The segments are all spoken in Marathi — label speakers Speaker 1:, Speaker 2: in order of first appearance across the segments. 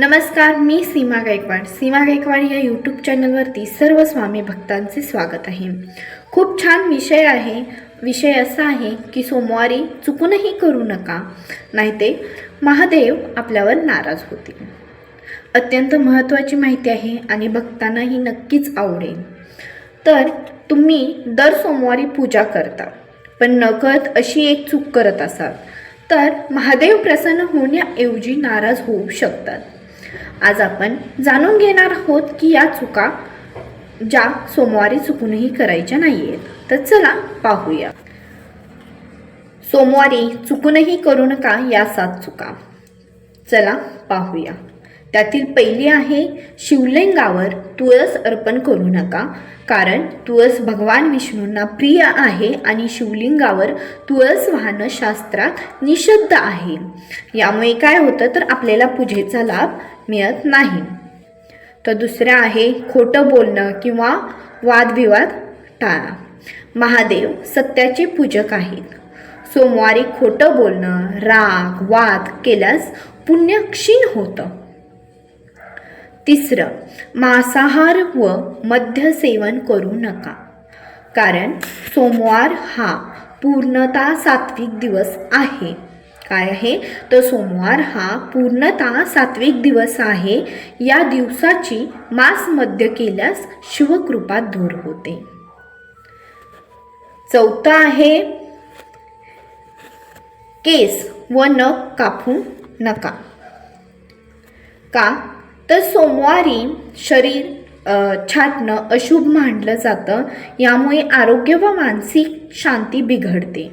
Speaker 1: नमस्कार मी सीमा गायकवाड. सीमा गायकवाड या यूट्यूब चॅनलवरती सर्व स्वामी भक्तांचे स्वागत आहे. खूप छान विषय आहे. विषय असा आहे की सोमवारी चुकूनही करू नका नाही ते महादेव आपल्यावर नाराज होतील. अत्यंत महत्त्वाची माहिती आहे आणि भक्तांनाही नक्कीच आवडेल. तर तुम्ही दर सोमवारी पूजा करता पण नकळत अशी एक चूक करत असाल. तर महादेव प्रसन्न होण्याऐवजी नाराज होऊ शकतात. आज आपण जाणून घेणार आहोत की या चुका ज्या सोमवारी चुकूनही करायच्या नाही आहेत तर चला पाहूया. सोमवारी चुकूनही करू नका या सात चुका. चला पाहूया. त्यातील पहिली आहे शिवलिंगावर तुळस अर्पण करू नका कारण तुळस भगवान विष्णूंना प्रिय आहे आणि शिवलिंगावर तुळस वाहनं शास्त्रात निषिद्ध आहे. यामुळे काय होतं? तर आपल्याला पूजेचा लाभ मिळत नाही. तर दुसरं आहे खोटं बोलणं किंवा वादविवाद टाळा. महादेव सत्याचे पूजक आहेत. सोमवारी खोटं बोलणं राग वाद केल्यास पुण्य क्षीण होतं. तिसरं मांसाहार व मद्य सेवन करू नका. कारण सोमवार हा पूर्णतः सात्विक दिवस आहे. काय आहे? तर सोमवार हा पूर्णतः सात्विक दिवस आहे. या दिवसाची मांस मद्य केल्यास शिवकृपा दूर होते. चौथं आहे केस व नख कापू नका. का? तर सोमवारी शरीर छाटणं अशुभ मानलं जातं. यामुळे आरोग्य व मानसिक शांती बिघडते.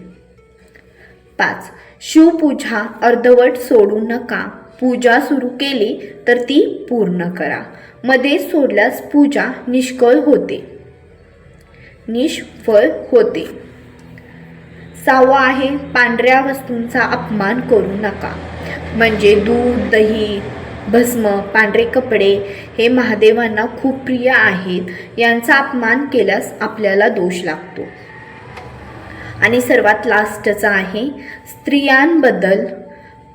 Speaker 1: पाच. शिवपूजा अर्धवट सोडू नका. पूजा सुरू केली तर ती पूर्ण करा. मध्ये सोडल्यास पूजा निष्फळ होते. निष्फळ होते. सहावा आहे पांढऱ्या वस्तूंचा अपमान करू नका. म्हणजे दूध दही भस्म पांढरे कपडे हे महादेवांना खूप प्रिय आहेत. यांचा अपमान केल्यास आपल्याला दोष लागतो. आणि सर्वात लास्टचा आहे स्त्रियांबद्दल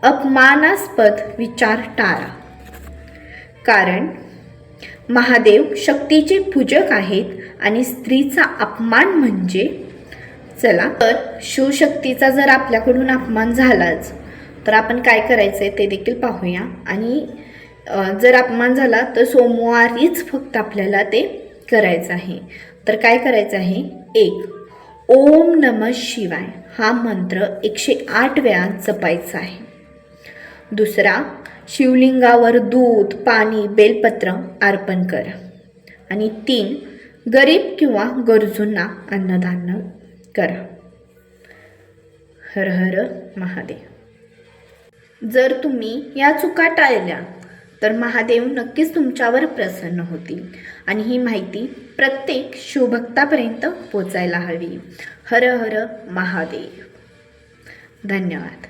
Speaker 1: अपमानास्पद विचार टाळा. कारण महादेव शक्तीचे पूजक आहेत आणि स्त्रीचा अपमान म्हणजे चला तर शिवशक्तीचा जर आपल्याकडून अपमान झालाच तर आपण काय करायचं आहे ते देखील पाहूया. आणि जर अपमान झाला तर सोमवारीच फक्त आपल्याला ते करायचं आहे. तर काय करायचं आहे? एक ओम नम शिवाय हा मंत्र एकशे आठ वेळा जपायचा आहे. दुसरा शिवलिंगावर दूध पाणी बेलपत्र अर्पण कर. आणि तीन गरीब किंवा गरजूंना अन्नदान करा. हर हर महादेव. जर तुम्ही या चुका टाळल्या तर महादेव नक्कीच तुमच्यावर प्रसन्न होतील. आणि ही माहिती प्रत्येक शिवभक्तापर्यंत पोचायला हवी. हर हर महादेव. धन्यवाद.